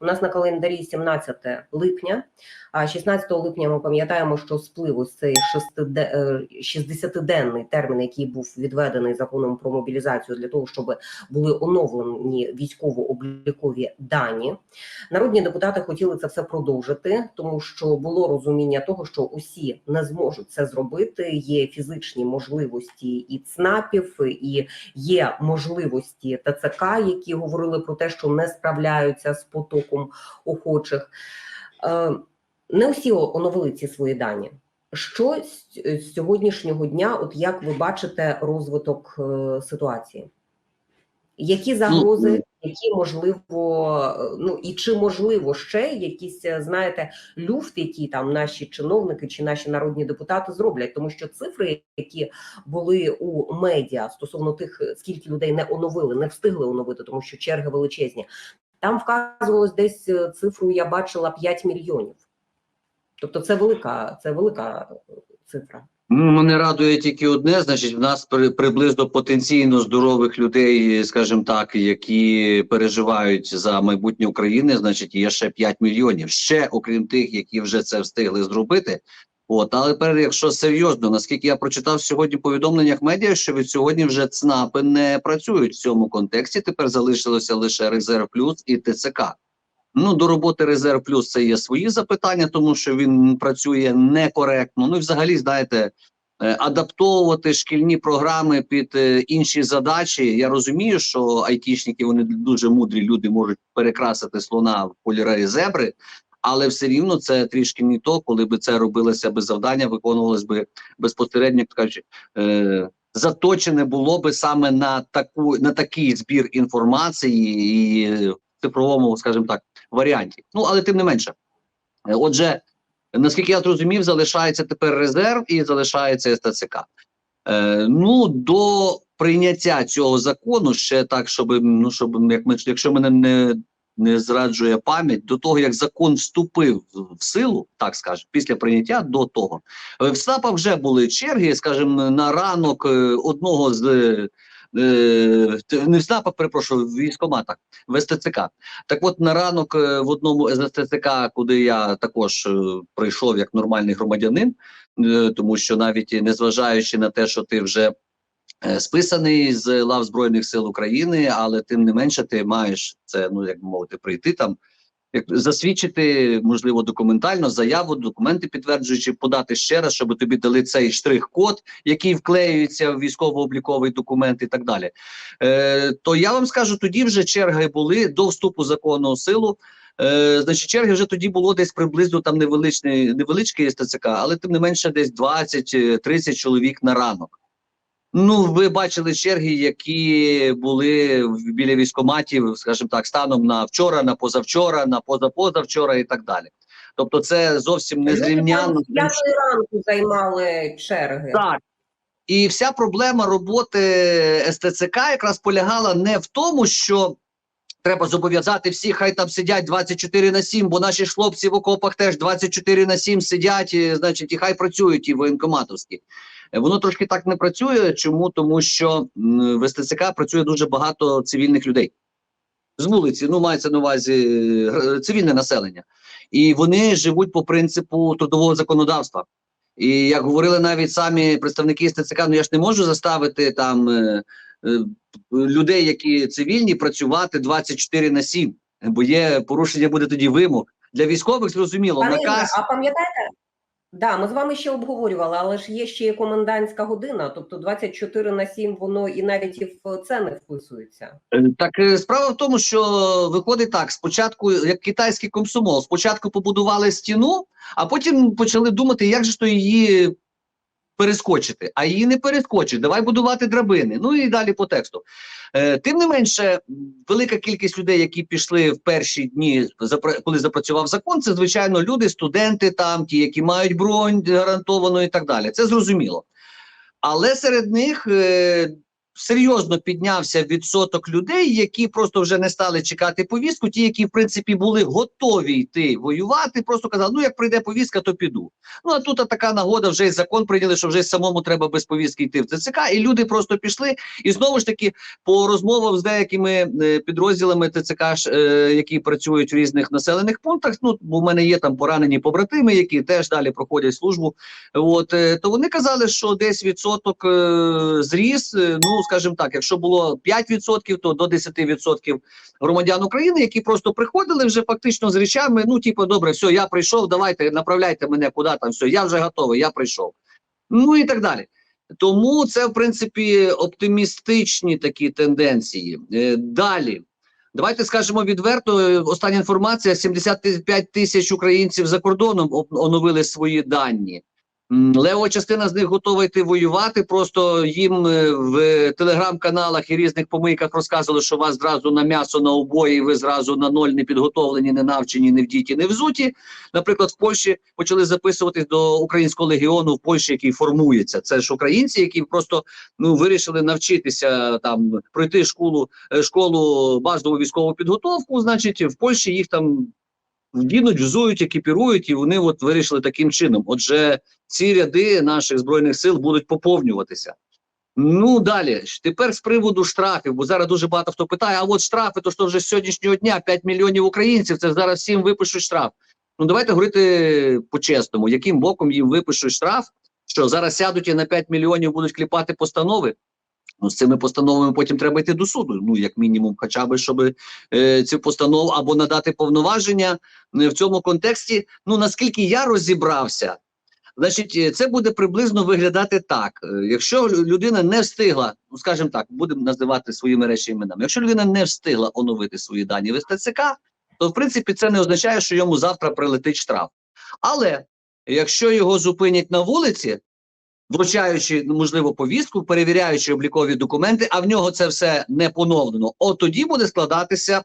У нас на календарі 17 липня. А 16 липня ми пам'ятаємо, що сплив ось цей 60-денний термін, який був відведений законом про мобілізацію для того, щоб були оновлені військово-облікові дані. Народні депутати хотіли це все продовжити, тому що було розуміння того, що усі не зможуть це зробити. Є фізичні можливості і ЦНАПів, і є можливості ТЦК, які говорили про те, що не справляються з потоком охочих. Е, Не усі оновили ці свої дані. Що з з сьогоднішнього дня, от як ви бачите розвиток е, ситуації? Які загрози, які можливо, е, ну і чи можливо ще якісь, е, знаєте, люфт, які там наші чиновники чи наші народні депутати зроблять, тому що цифри, які були у медіа стосовно тих, е, скільки людей не оновили, не встигли оновити, тому що черги величезні. Там вказувалось десь е, цифру, я бачила 5 мільйонів. Тобто, це велика, це велика е, цифра. Ну, мене радує тільки одне, значить, в нас при, приблизно потенційно здорових людей, скажімо так, які переживають за майбутнє України, значить, є ще 5 мільйонів. Ще окрім тих, які вже це встигли зробити. От, але тепер, якщо серйозно, наскільки я прочитав сьогодні в повідомленнях медіа, що від сьогодні вже ЦНАПи не працюють в цьому контексті. Тепер залишилося лише резерв плюс і ТЦК. Ну, до роботи резерв плюс це є свої запитання, тому що він працює некоректно. Ну і взагалі, знаєте, е, адаптовувати шкільні програми під е, інші задачі. Я розумію, що айтішники вони дуже мудрі люди можуть перекрасити слона в кольори зебри, але все рівно це трішки не то, коли би це робилося без завдання, виконувалось би безпосередньо, як кажуть. Е, Заточене було би саме на таку на такий збір інформації і в цифровому, скажімо так, варіанті. Ну але тим не менше, Е, отже, наскільки я зрозумів, залишається тепер резерв і залишається СТЦК. Е, ну до прийняття цього закону ще так, щоб ну щоб як ми, якщо мене не, не зраджує пам'ять, до того як закон вступив в- силу, так скажемо, після прийняття до того в СНАПа вже були черги, скажімо, на ранок е, одного з е, е, не в СНАПа, перепрошую, в військоматах, в СТЦК. Так от на ранок в одному з СТЦК, куди я також прийшов як нормальний громадянин, тому що навіть незважаючи на те, що ти вже списаний з лав Збройних сил України, але тим не менше ти маєш це, ну як мовити, прийти там. Як засвідчити, можливо, документально заяву, документи підтверджуючи, подати ще раз, щоб тобі дали цей штрих-код, який вклеюється в військово-обліковий документ і так далі. Е, то я вам скажу, тоді вже черги були до вступу закону у силу. Е, значить, черги вже тоді було десь приблизно там невеличкий, невеличкий СТЦК, але тим не менше десь 20-30 чоловік на ранок. Ну, ви бачили черги, які були біля військоматів, скажімо так, станом на вчора, на позавчора, на позапозавчора і так далі. Тобто, це зовсім не зрівняно. п'ятої ранку займали черги. Так. І вся проблема роботи СТЦК якраз полягала не в тому, що треба зобов'язати всіх, хай там сидять 24 на 7, бо наші хлопці в окопах теж 24 на 7 сидять, і, значить, і хай працюють і воєнкоматовські. Воно трошки так не працює. Чому? Тому що в СТЦК працює дуже багато цивільних людей з вулиці, ну мається на увазі е, цивільне населення, і вони живуть по принципу трудового законодавства. І як говорили навіть самі представники СТЦК, ну я ж не можу заставити там е, е, людей, які цивільні, працювати 24 на 7, бо є порушення буде тоді вимог. Для військових зрозуміло, Пане наказ. а пам'ятаєте? Да, ми з вами ще обговорювали, але ж є ще комендантська година, тобто 24 на 7 воно і навіть і в це не вписується. Е, Так е, справа в тому, що виходить так: спочатку, як китайський комсомол, спочатку побудували стіну, а потім почали думати, як же то її перескочити. А її не перескочить. Давай будувати драбини. Ну і далі по тексту. Е, тим не менше, велика кількість людей, які пішли в перші дні, коли запрацював закон, це звичайно люди, студенти, там ті, які мають бронь гарантовану і так далі. Це зрозуміло. Але серед них е, серйозно піднявся відсоток людей, які просто вже не стали чекати повістку. Ті, які в принципі були готові йти воювати, просто казали: ну як прийде повістка, то піду. Ну а тут така нагода, вже й закон прийняли, що вже самому треба без повістки йти в ТЦК, і люди просто пішли. І знову ж таки, по розмовам з деякими е, підрозділами ТЦК, е, які працюють в різних населених пунктах. Ну бо в мене є там поранені побратими, які теж далі проходять службу. От е, то вони казали, що десь відсоток зріс. е, Ну скажімо так, якщо було 5%, то до 10% громадян України, які просто приходили вже фактично з речами. Ну, типу, добре, все, я прийшов, давайте направляйте мене куди там, все, я вже готовий, я прийшов. Ну і так далі. Тому це, в принципі, оптимістичні такі тенденції. Е, далі. Давайте скажемо відверто. е, Остання інформація: 75 тисяч українців за кордоном оновили свої дані. Лева частина з них готова йти воювати. Просто їм е, в телеграм-каналах і різних помийках розказували, що вас зразу на м'ясо на обої, ви зразу на ноль не підготовлені, не навчені, не вдіті, не взуті. Наприклад, в Польщі почали записуватись до українського легіону в Польщі, який формується. Це ж українці, які просто ну вирішили навчитися там пройти школу, е, школу базову військову підготовку. Значить, в Польщі їх там вдінуть, взують, екіпірують, і вони от вирішили таким чином. Отже, ці ряди наших збройних сил будуть поповнюватися. Ну далі тепер з приводу штрафів, бо зараз дуже багато хто питає: а от штрафи, то що вже з сьогоднішнього дня 5 мільйонів українців, це зараз всім випишуть штраф. Ну давайте говорити по-чесному, яким боком їм випишуть штраф, що зараз сядуть і на 5 мільйонів будуть кліпати постанови. Ну, з цими постановами потім треба йти до суду. Ну, як мінімум, хоча б щоб е, цю постанову або надати повноваження е, в цьому контексті. Ну наскільки я розібрався, значить, е, це буде приблизно виглядати так. Е, Якщо людина не встигла, ну скажімо так, будемо називати своїми речі іменами. Якщо людина не встигла оновити свої дані в СТЦК, то в принципі це не означає, що йому завтра прилетить штраф. Але якщо його зупинять на вулиці, вручаючи ну, можливо повістку, перевіряючи облікові документи, а в нього це все не поновлено, от тоді буде складатися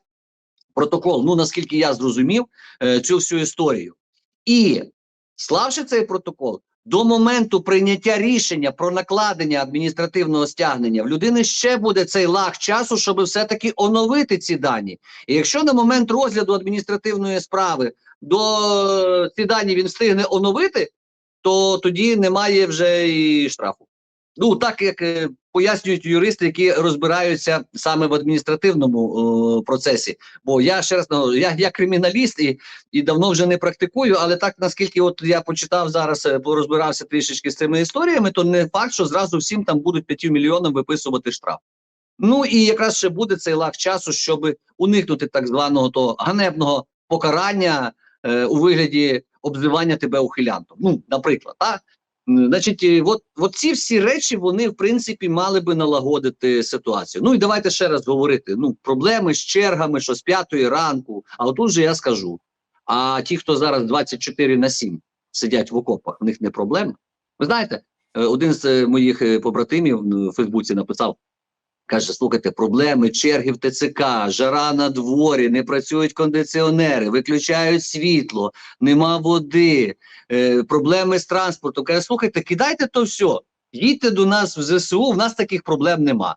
протокол. Ну наскільки я зрозумів е, цю всю історію. І славши цей протокол, до моменту прийняття рішення про накладення адміністративного стягнення в людини ще буде цей лаг часу, щоб все-таки оновити ці дані. І якщо на момент розгляду адміністративної справи до ці дані він встигне оновити, то тоді немає вже і штрафу. Ну так як е, пояснюють юристи, які розбираються саме в адміністративному е, процесі. Бо я ще раз ну, я, я криміналіст і, і давно вже не практикую, але так наскільки от я почитав зараз, е, порозбирався трішечки з цими історіями, то не факт, що зразу всім там будуть 5 мільйонам виписувати штраф. Ну і якраз ще буде цей лаг часу, щоб уникнути так званого того ганебного покарання е, у вигляді обзивання тебе ухилянтом. Ну, наприклад, так. Значить, е, от, от ці всі речі вони в принципі мали би налагодити ситуацію. Ну і давайте ще раз говорити: ну, проблеми з чергами, що з п'ятої ранку. А отут же я скажу: а ті, хто зараз 24 на 7 сидять в окопах, в них не проблема. Ви знаєте, е, один з е, моїх побратимів в Фейсбуці написав. Каже, слухайте, проблеми, черги в ТЦК, жара на дворі, не працюють кондиціонери, виключають світло, нема води, е, проблеми з транспортом. Каже, слухайте, кидайте то все, їдьте до нас в ЗСУ, в нас таких проблем нема.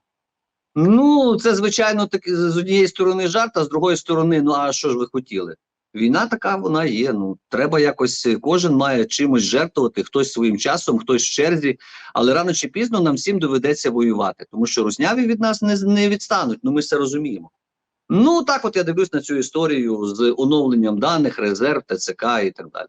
Ну, це, звичайно, так, з однієї сторони жарт, а з другої сторони, ну а що ж ви хотіли? Війна така вона є. Ну треба якось е, кожен має чимось жертвувати, хтось своїм часом, хтось в черзі, але рано чи пізно нам всім доведеться воювати, тому що русняві від нас не, не відстануть. Ну ми це розуміємо. Ну так, от я дивлюсь на цю історію з оновленням даних, резерв, ТЦК і так далі.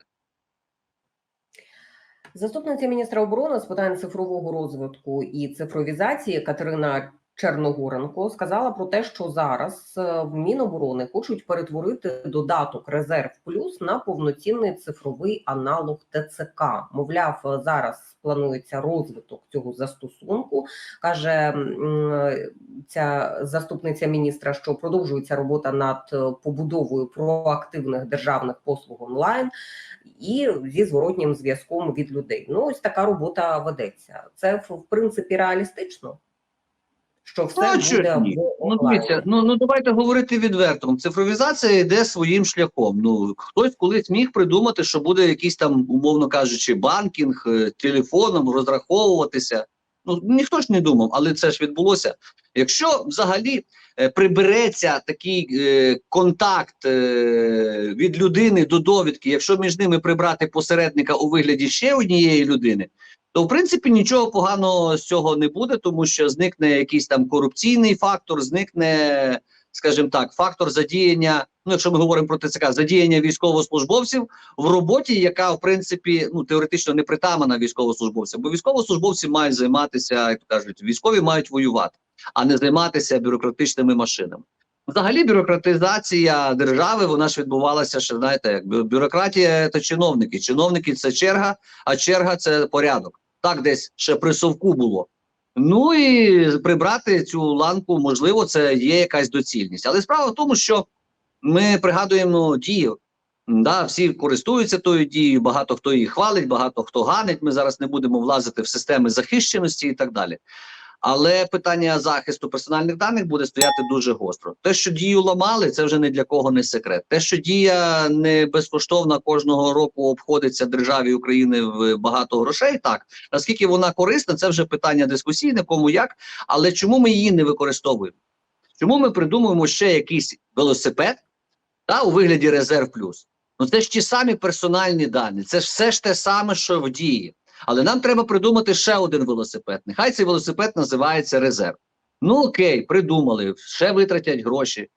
Заступниця міністра оборони з питань цифрового розвитку і цифровізації Катерина Черногоренко сказала про те, що зараз е, в Міноборони хочуть перетворити додаток Резерв Плюс на повноцінний цифровий аналог ТЦК. Мовляв, е, зараз планується розвиток цього застосунку. каже ця заступниця міністра, що продовжується робота над е, побудовою проактивних державних послуг онлайн і зі зворотнім зв'язком від людей. Ну, ось така робота ведеться. Це в принципі реалістично, що все Ну, а буде ні? Ну, дивіться, ну, ну давайте говорити відверто. Цифровізація йде своїм шляхом. Ну хтось колись міг придумати, що буде якийсь там, умовно кажучи, банкінг е, телефоном розраховуватися. Ну ніхто ж не думав, але це ж відбулося. Якщо взагалі е, прибереться такий е, контакт е, від людини до довідки, якщо між ними прибрати посередника у вигляді ще однієї людини, то в принципі нічого поганого з цього не буде, тому що зникне якийсь там корупційний фактор, зникне, скажімо так, фактор задіяння. Ну, якщо ми говоримо про ТЦК, задіяння військовослужбовців в роботі, яка в принципі ну теоретично не притамана військовослужбовцям, бо військовослужбовці мають займатися, як кажуть, військові мають воювати, а не займатися бюрократичними машинами. Взагалі, бюрократизація держави вона ж відбувалася ще знаєте, як бюрократія це чиновники. Чиновники це черга, а черга це порядок. Так десь ще при совку було. Ну і прибрати цю ланку, можливо, це є якась доцільність. Але справа в тому, що ми пригадуємо дію. Да, всі користуються тою дією, багато хто її хвалить, багато хто ганить. Ми зараз не будемо влазити в системи захищеності і так далі. Але питання захисту персональних даних буде стояти дуже гостро. Те, що дію ламали, це вже не для кого не секрет. Те, що дія не безкоштовна кожного року обходиться державі України в багато грошей, так наскільки вона корисна, це вже питання дискусійне, кому як. Але чому ми її не використовуємо? Чому ми придумуємо ще якийсь велосипед та, у вигляді резерв плюс? Ну це ж ті самі персональні дані, це ж все ж те саме, що в дії. Але нам треба придумати ще один велосипед. Нехай цей велосипед називається резерв. Ну окей, придумали, ще витратять гроші.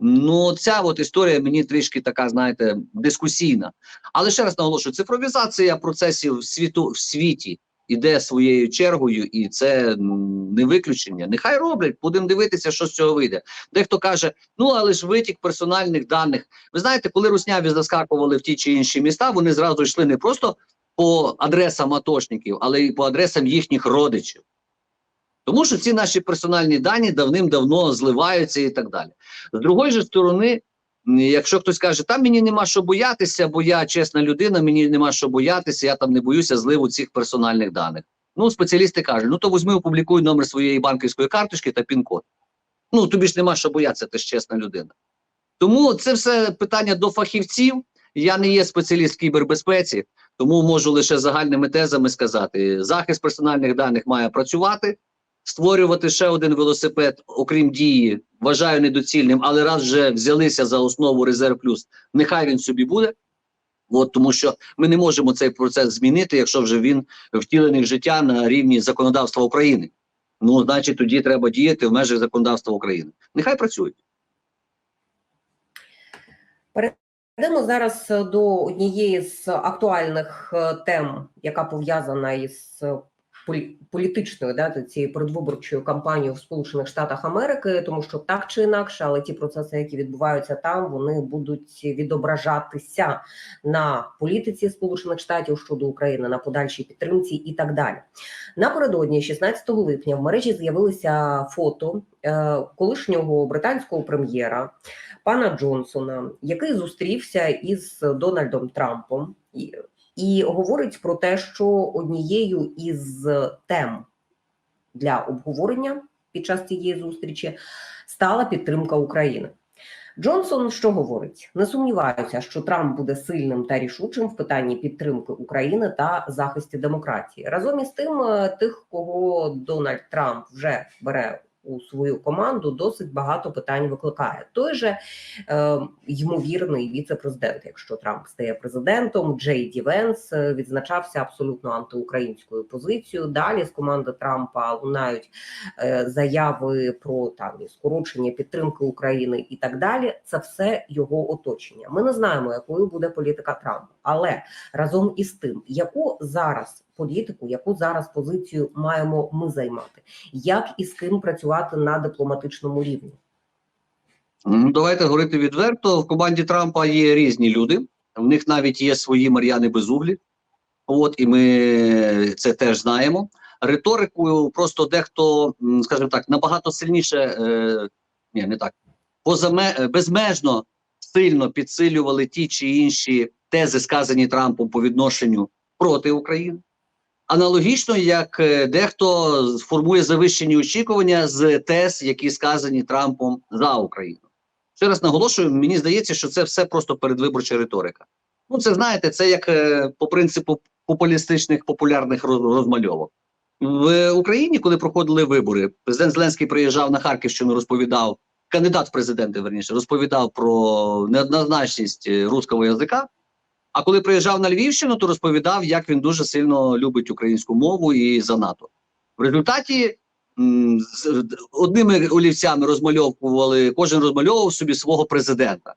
Ну, ця от історія мені трішки така, знаєте, дискусійна. Але ще раз наголошую, цифровізація процесів світу в світі іде своєю чергою, і це не виключення. Нехай роблять, будемо дивитися, що з цього вийде. Дехто каже: ну але ж витік персональних даних. Ви знаєте, коли русняві заскакували в ті чи інші міста, вони зразу йшли не просто по адресам атошників, але й по адресам їхніх родичів. Тому що ці наші персональні дані давним-давно зливаються і так далі. З другої ж сторони, якщо хтось каже, там мені нема що боятися, бо я чесна людина, мені нема що боятися, я там не боюся зливу цих персональних даних. Ну, спеціалісти кажуть, ну то візьми, опублікуй номер своєї банківської карточки та пін-код. Ну, тобі ж нема що боятися, ти ж чесна людина. Тому це все питання до фахівців. Я не є спеціаліст в кібербезпеці, тому можу лише загальними тезами сказати: захист персональних даних має працювати, створювати ще один велосипед, окрім дії, вважаю недоцільним, але раз вже взялися за основу резерв плюс, нехай він собі буде. От тому, що ми не можемо цей процес змінити, якщо вже він втілений в життя на рівні законодавства України. Ну, значить, тоді треба діяти в межах законодавства України. Нехай працюють. Перейдемо зараз е, до однієї з актуальних е, тем, яка пов'язана із е, політичною да, цією передвиборчою кампанією в Сполучених Штатах Америки, тому що так чи інакше, але ті процеси, які відбуваються там, вони будуть відображатися на політиці Сполучених Штатів щодо України, на подальшій підтримці і так далі. Напередодні, 16 липня, в мережі з'явилися фото е, колишнього британського прем'єра пана Джонсона, який зустрівся із Дональдом Трампом, і, говорить про те, що однією із тем для обговорення під час цієї зустрічі стала підтримка України. Джонсон що говорить? Не сумніваюся, що Трамп буде сильним та рішучим в питанні підтримки України та захисті демократії. Разом із тим, е, тих, кого Дональд Трамп вже бере у свою команду, досить багато питань викликає. Той же е, ймовірний віце-президент, якщо Трамп стає президентом, Джей Ді Венс е, відзначався абсолютно антиукраїнською позицією. Далі з команди Трампа лунають е, заяви про там і скорочення підтримки України і так далі. Це все його оточення. Ми не знаємо, якою буде політика Трампа, але разом із тим, яку зараз політику, яку зараз позицію маємо ми займати, як і з ким працювати на дипломатичному рівні. Ну, давайте говорити відверто. В команді Трампа є різні люди. В них навіть є свої Мар'яни Безуглі. От і ми це теж знаємо. Риторикою просто дехто, скажімо так, набагато сильніше, е, ні, не так, позаме, безмежно сильно підсилювали ті чи інші тези, сказані Трампом по відношенню проти України. Аналогічно, як е, дехто формує завищені очікування з тез, які сказані Трампом за Україну. Ще раз наголошую, мені здається, що це все просто передвиборча риторика. Ну, це знаєте, це як е, по принципу популістичних популярних розмальовок. В Україні, коли проходили вибори, президент Зеленський приїжджав на Харківщину, розповідав, кандидат в президенти, верніше, розповідав про неоднозначність е, руського язика. А коли приїжджав на Львівщину, то розповідав, як він дуже сильно любить українську мову і за НАТО. В результаті з одними олівцями розмальовували, кожен розмальовував собі свого президента.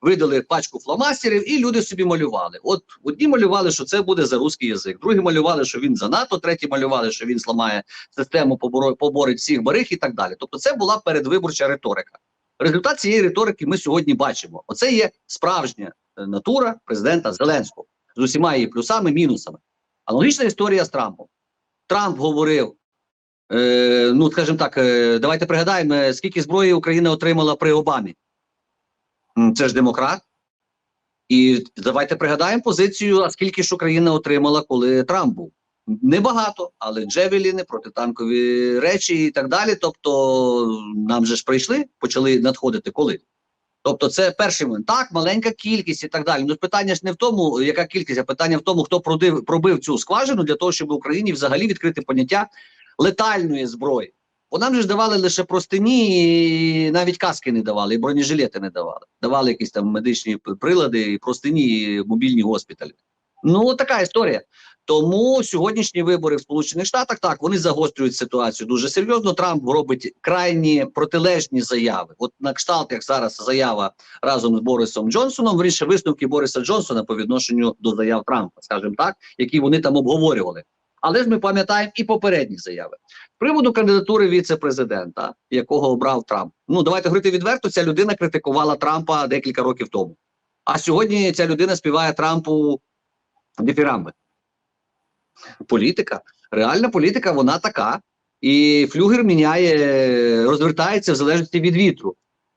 Видали пачку фломастерів, і люди собі малювали. От одні малювали, що це буде за русський язик, другі малювали, що він за НАТО, треті малювали, що він зламає систему, поборить всіх бариг і так далі. Тобто, це була передвиборча риторика. Результат цієї риторики ми сьогодні бачимо. Оце є справжня натура президента Зеленського з усіма її плюсами, мінусами. Аналогічна історія з Трампом. Трамп говорив: е, ну, скажімо так, е, давайте пригадаємо, е, скільки зброї Україна отримала при Обамі. Це ж демократ. І давайте пригадаємо позицію, а скільки ж Україна отримала, коли Трамп був. Небагато, але джевеліни, протитанкові речі і так далі. Тобто, нам же ж прийшли, почали надходити коли. Тобто, це перший момент. Так, маленька кількість і так далі. Ну питання ж не в тому, яка кількість, а питання в тому, хто продив, пробив цю скважину для того, щоб в Україні взагалі відкрити поняття летальної зброї. Бо нам же ж давали лише простині, і навіть каски не давали, і бронежилети не давали. Давали якісь там медичні прилади, і простині, і мобільні госпіталі. Ну, така історія. Тому сьогоднішні вибори в Сполучених Штатах так вони загострюють ситуацію дуже серйозно. Трамп робить крайні протилежні заяви. От на кшталт, як зараз заява разом з Борисом Джонсоном, виріше висновки Бориса Джонсона по відношенню до заяв Трампа, скажімо так, які вони там обговорювали. Але ж ми пам'ятаємо і попередні заяви. З приводу кандидатури віце-президента, якого обрав Трамп. Ну давайте говорити відверто. Ця людина критикувала Трампа декілька років тому. А сьогодні ця людина співає Трампу дифірамби. Політика, реальна політика, вона така. І флюгер міняє, розвертається в залежності від вітру.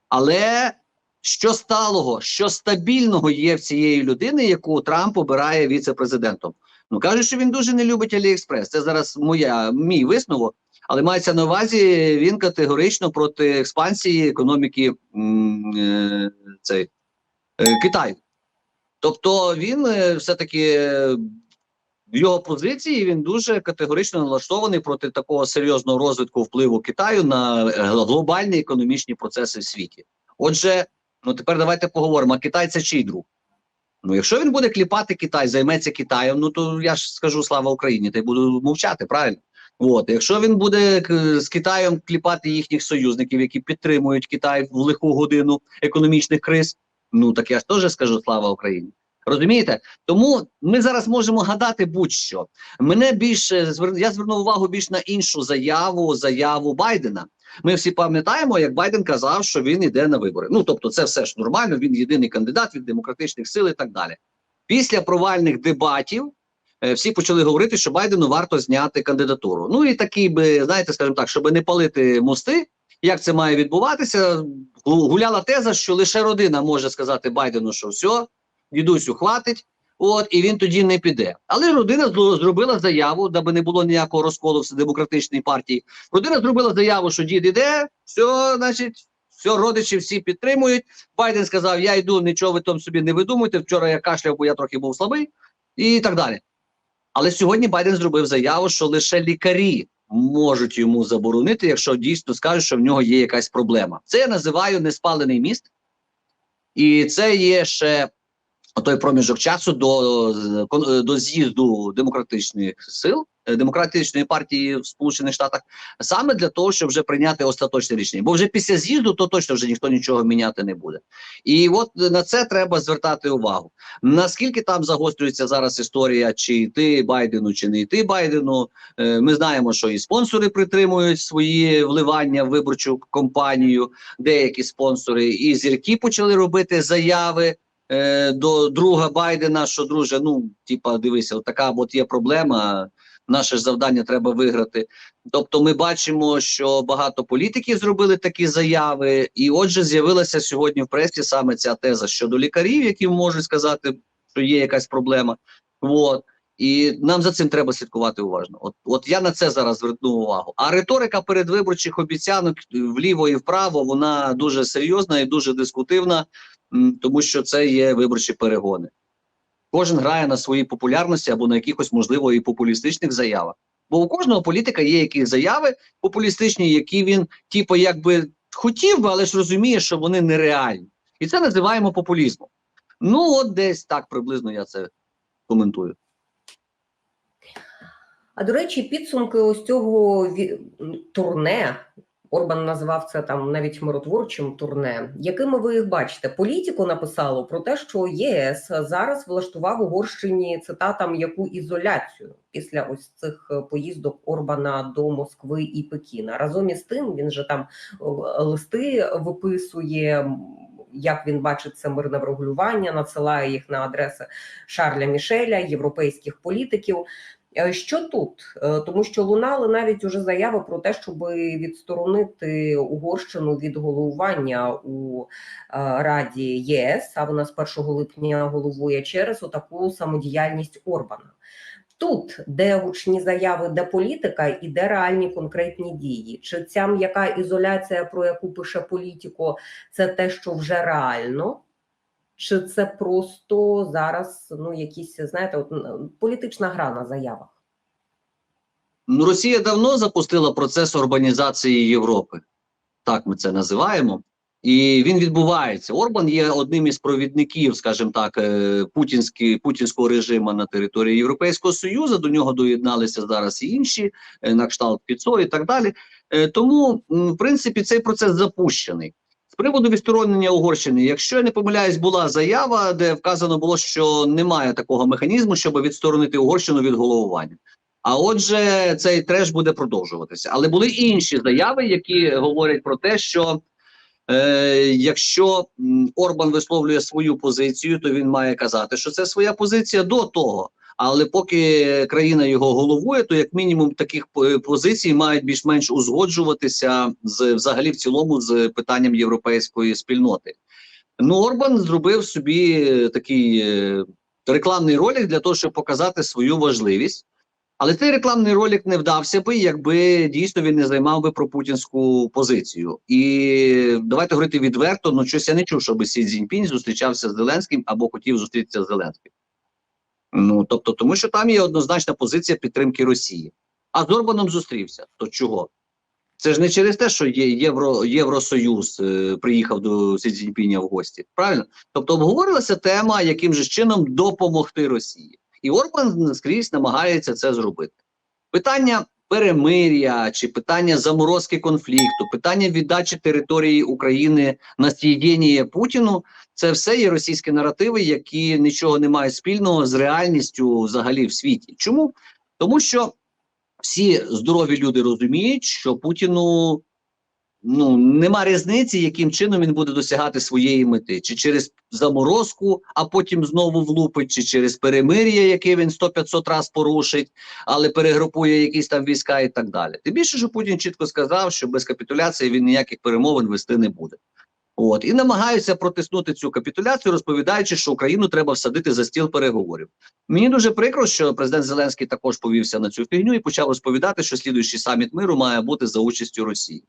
Але що сталого, що стабільного є в цієї людини, яку Трамп обирає віце-президентом? Ну кажуть, що він дуже не любить Аліекспрес. Це зараз моя мій висновок. Але мається на увазі, він категорично проти експансії економіки е, цей, е, Китаю. Тобто він е, все-таки в його позиції він дуже категорично налаштований проти такого серйозного розвитку впливу Китаю на е, глобальні економічні процеси в світі. Отже, ну тепер давайте поговоримо: Китай це чий друг? Ну, якщо він буде кліпати Китай, займеться Китаєм, ну то я ж скажу слава Україні, та й буду мовчати, правильно? От, якщо він буде з Китаєм кліпати їхніх союзників, які підтримують Китай в лиху годину економічних криз, ну так я ж теж скажу слава Україні. Розумієте? Тому ми зараз можемо гадати будь-що. Мене більше я звернув увагу більш на іншу заяву, заяву Байдена. Ми всі пам'ятаємо, як Байден казав, що він йде на вибори. Ну тобто, це все ж нормально. Він єдиний кандидат від демократичних сил і так далі. Після провальних дебатів е, всі почали говорити, що Байдену варто зняти кандидатуру. Ну і такий би, знаєте, скажімо так, щоб не палити мости. Як це має відбуватися? Гуляла теза, що лише родина може сказати Байдену, що все, дідусю хватить. От і він тоді не піде. Але родина зробила заяву, даби не було ніякого розколу в демократичній партії. Родина зробила заяву, що дід іде, все, значить, все, родичі всі підтримують. Байден сказав: Я йду, нічого ви там собі не видумуйте. Вчора я кашляв, бо я трохи був слабий, і так далі. Але сьогодні Байден зробив заяву, що лише лікарі можуть йому заборонити, якщо дійсно скажуть, що в нього є якась проблема. Це я називаю неспалений міст, і це є ще той проміжок часу до, е, до з'їзду демократичних сил, е, демократичної партії в Сполучених Штатах, саме для того, щоб вже прийняти остаточне рішення. Бо вже після з'їзду то точно вже ніхто нічого міняти не буде. І от на це треба звертати увагу. Наскільки там загострюється зараз історія, чи йти Байдену, чи не йти Байдену. Е, Ми знаємо, що і спонсори притримують свої вливання в виборчу кампанію. Деякі спонсори і зірки почали робити заяви е, до друга Байдена, що друже, ну типа, дивися, така от є проблема. Наше завдання треба виграти. Тобто, ми бачимо, що багато політиків зробили такі заяви, і отже, з'явилася сьогодні в пресі саме ця теза щодо лікарів, які можуть сказати, що є якась проблема. От. І нам за цим треба слідкувати уважно. От, от я на це зараз зверну увагу. А риторика передвиборчих обіцянок вліво і вправо вона дуже серйозна і дуже дискутивна, тому що це є виборчі перегони. Кожен грає на своїй популярності або на якихось можливо і популістичних заявах. Бо у кожного політика є якісь заяви популістичні, які він, типу, якби хотів би, але ж розуміє, що вони нереальні. І це називаємо популізмом. Ну, от десь так приблизно я це коментую. А до речі, підсумки ось цього турне. Орбан назвав це там навіть миротворчим турне. Якими ви їх бачите? Політіко написало про те, що ЄС зараз влаштував Угорщині цитатам яку ізоляцію після ось цих е, поїздок Орбана до Москви і Пекіна. Разом із тим він же там е, листи виписує. Як він бачить це мирне врегулювання, надсилає їх на адреси Шарля Мішеля, європейських політиків. Е, Що тут? Е, Тому що лунали навіть уже заяви про те, щоб відсторонити Угорщину від головування у е, Раді ЄС, а вона з 1 липня головує через отаку самодіяльність Орбана. Тут де гучні заяви, де політика і де реальні конкретні дії. Чи ця м'яка ізоляція, про яку пише політико, це те, що вже реально? Чи це просто зараз ну якісь знаєте, от політична гра на заявах? Ну, Росія давно запустила процес урбанізації Європи. Так ми це називаємо. І він відбувається. Орбан є одним із провідників, скажімо так, е, путінські, путінського режиму на території Європейського Союзу. До нього доєдналися зараз і інші, е, на кшталт Піцо і так далі. Е, Тому, в принципі, цей процес запущений. Приводу відсторонення Угорщини, якщо я не помиляюсь, була заява, де вказано було, що немає такого механізму, щоб відсторонити Угорщину від головування. А отже, цей треш буде продовжуватися. Але були інші заяви, які говорять про те, що е, якщо Орбан висловлює свою позицію, то він має казати, що це своя позиція до того. Але поки країна його головує, то як мінімум таких е, позицій мають більш-менш узгоджуватися з взагалі в цілому з питанням європейської спільноти. Ну, Орбан зробив собі такий е, рекламний ролик для того, щоб показати свою важливість. Але цей рекламний ролик не вдався би, якби дійсно він не займав би пропутінську позицію. І давайте говорити відверто, ну щось я не чув, щоб Сі Цзіньпінь зустрічався з Зеленським або хотів зустрітися з Зеленським. Ну тобто, тому що там є однозначна позиція підтримки Росії. А з Орбаном зустрівся. То чого? Це ж не через те, що є Євро, Євросоюз е, приїхав до Сі в гості. Правильно? Тобто обговорилася тема, яким же чином допомогти Росії. І Орбан скрізь намагається це зробити. Питання перемир'я чи питання заморозки конфлікту, питання віддачі території України на стієння Путіну це все є російські наративи, які нічого не мають спільного з реальністю взагалі в світі. Чому? Тому що всі здорові люди розуміють, що Путіну ну нема різниці, яким чином він буде досягати своєї мети, чи через заморозку, а потім знову влупить, чи через перемир'я, яке він 100-500 раз порушить, але перегрупує якісь там війська і так далі. Тим більше, що Путін чітко сказав, що без капітуляції він ніяких перемовин вести не буде. От і намагаються протиснути цю капітуляцію, розповідаючи, що Україну треба всадити за стіл переговорів. Мені дуже прикро, що президент Зеленський також повівся на цю фігню і почав розповідати, що слідуючий саміт миру має бути за участю Росії.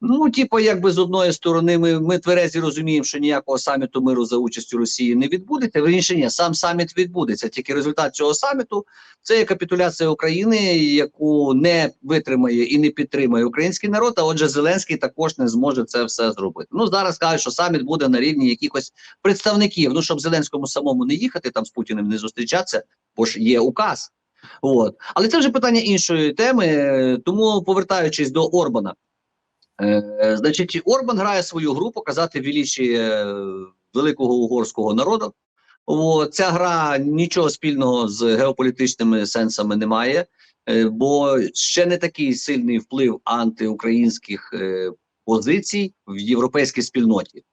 Ну, типу, якби з одної сторони, ми, ми тверезі розуміємо, що ніякого саміту миру за участю Росії не відбудеться. Вірніше, ні, сам саміт відбудеться. Тільки результат цього саміту це є капітуляція України, яку не витримає і не підтримає український народ. А отже, Зеленський також не зможе це все зробити. Ну зараз кажуть, що саміт буде на рівні якихось представників. Ну щоб Зеленському самому не їхати там з Путіним, не зустрічатися, бо ж є указ. От, але це вже питання іншої теми. Тому повертаючись до Орбана. Е, значить, Орбан грає свою гру показати величі е, великого угорського народу. О, ця гра нічого спільного з геополітичними сенсами не має, е, бо ще не такий сильний вплив антиукраїнських позицій в європейській спільноті.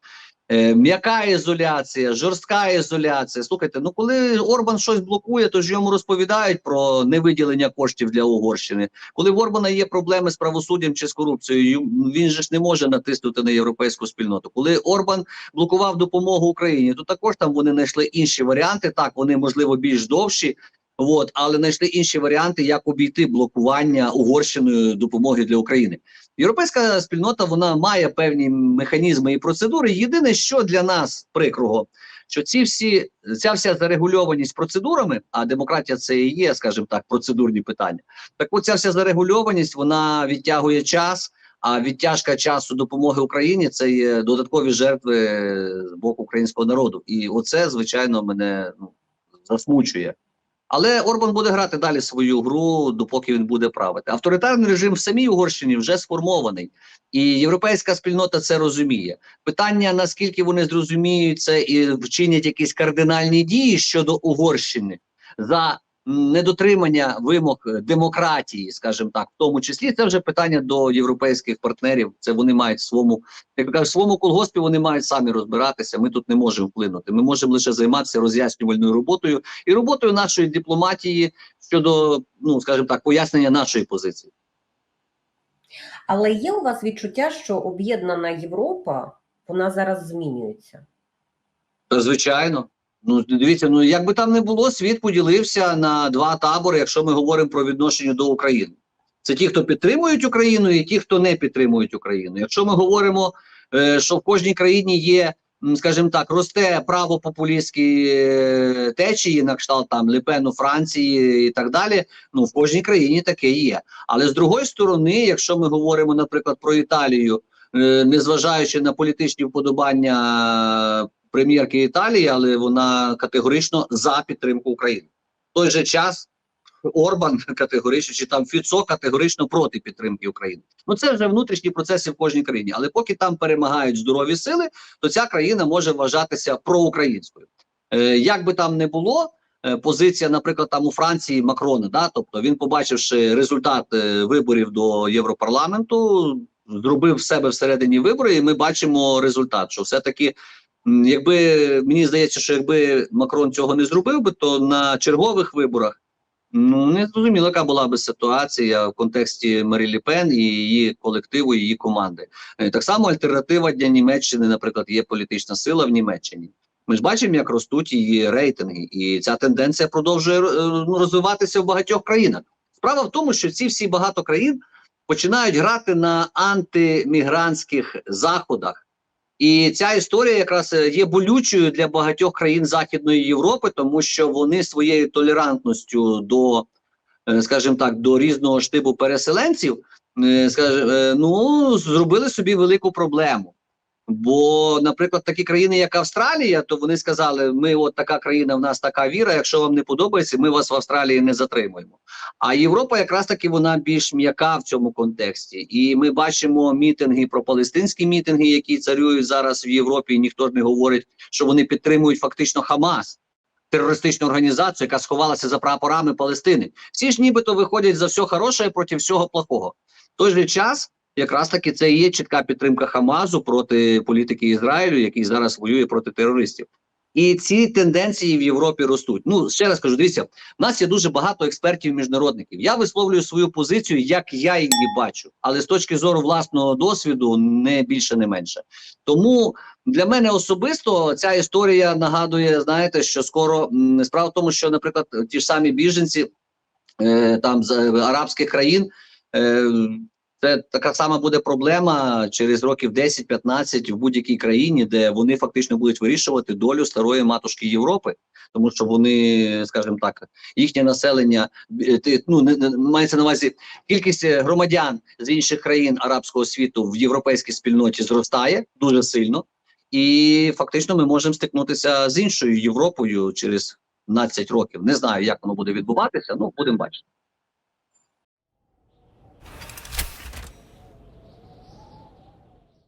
Е, м'яка ізоляція, жорстка ізоляція. Слухайте, ну коли Орбан щось блокує, то ж йому розповідають про невиділення коштів для Угорщини. Коли в Орбана є проблеми з правосуддям чи з корупцією, він же ж не може натиснути на європейську спільноту. Коли Орбан блокував допомогу Україні, то також там вони знайшли інші варіанти. Так, вони можливо більш довші. От, але знайшли інші варіанти, як обійти блокування Угорщиною допомоги для України. Європейська спільнота вона має певні механізми і процедури. Єдине, що для нас прикрого, що ці всі ця вся зарегульованість процедурами, а демократія це і є, скажімо так, процедурні питання. Так, от ця вся зарегульованість вона відтягує час. А відтяжка часу допомоги Україні це є додаткові жертви з боку українського народу, і оце звичайно мене ну, засмучує. Але Орбан буде грати далі свою гру, допоки він буде правити. Авторитарний режим в самій Угорщині вже сформований, і європейська спільнота це розуміє. Питання наскільки вони зрозуміють це і вчинять якісь кардинальні дії щодо Угорщини за недотримання вимог е, демократії, скажімо так, в тому числі це вже питання до європейських партнерів. Це вони мають в своєму, як кажуть, в своєму колгоспі. Вони мають самі розбиратися. Ми тут не можемо вплинути. Ми можемо лише займатися роз'яснювальною роботою і роботою нашої дипломатії щодо, ну скажімо так, пояснення нашої позиції. Але є у вас відчуття, що об'єднана Європа вона зараз змінюється? Звичайно. Ну дивіться, ну як би там не було, світ поділився на два табори, якщо ми говоримо про відношення до України. Це ті, хто підтримують Україну, і ті, хто не підтримують Україну. Якщо ми говоримо, е, що в кожній країні є, скажімо так, росте право популістські е, течії, на кшталт там Лепену Франції і так далі. Ну в кожній країні таке є. Але з другої сторони, якщо ми говоримо, наприклад, про Італію, е, незважаючи на політичні вподобання прем'єрки Італії, але вона категорично за підтримку України. В той же час Орбан категорично чи там Фіцо категорично проти підтримки України. Ну це вже внутрішні процеси в кожній країні. Але поки там перемагають здорові сили, то ця країна може вважатися проукраїнською. Е, як би там не було. е, Позиція, наприклад, там у Франції Макрона, да, тобто він, побачивши результат е, виборів до Європарламенту, зробив в себе всередині вибори, і ми бачимо результат, що все-таки М, Якби мені здається, що якби Макрон цього не зробив би, то на чергових виборах ну не зрозуміло, яка була би ситуація в контексті Марі Ле Пен і її колективу, і її команди. Е, Так само альтернатива для Німеччини, наприклад, є політична сила в Німеччині. Ми ж бачимо, як ростуть її рейтинги, і ця тенденція продовжує е, ну, розвиватися в багатьох країнах. Справа в тому, що ці всі багато країн починають грати на антимігрантських заходах. І ця історія якраз е, є болючою для багатьох країн Західної Європи, тому що вони своєю толерантністю до, е, скажімо так, до різного штибу переселенців, е, скажімо, ну зробили собі велику проблему. Бо, наприклад, такі країни, як Австралія, то вони сказали: ми, от така країна, в нас така віра. Якщо вам не подобається, ми вас в Австралії не затримуємо. А Європа якраз таки вона більш м'яка в цьому контексті, і ми бачимо мітинги про палестинські мітинги, які царюють зараз в Європі. і Ніхто не говорить, що вони підтримують фактично Хамас, терористичну організацію, яка сховалася за прапорами Палестини. Всі ж нібито виходять за все хороше проти всього плохого. В той же час. Якраз таки це і є чітка підтримка Хамазу проти політики Ізраїлю, який зараз воює проти терористів. І ці тенденції в Європі ростуть. Ну ще раз кажу, дивіться, в нас є дуже багато експертів міжнародників. Я висловлюю свою позицію, як я її бачу, але з точки зору власного досвіду не більше, не менше. Тому для мене особисто ця історія нагадує, знаєте, що скоро справа в тому, що, наприклад, ті ж самі біженці е, там з е, арабських країн. Е, це така сама буде проблема через років 10-15 в будь-якій країні, де вони фактично будуть вирішувати долю старої матушки Європи, тому що вони, скажімо так, їхнє населення е, ну мається на увазі кількість е, громадян з інших країн арабського світу в європейській спільноті зростає дуже сильно, і фактично ми можемо стикнутися з іншою Європою через 15 років. Не знаю, як воно буде відбуватися. Ну будемо бачити.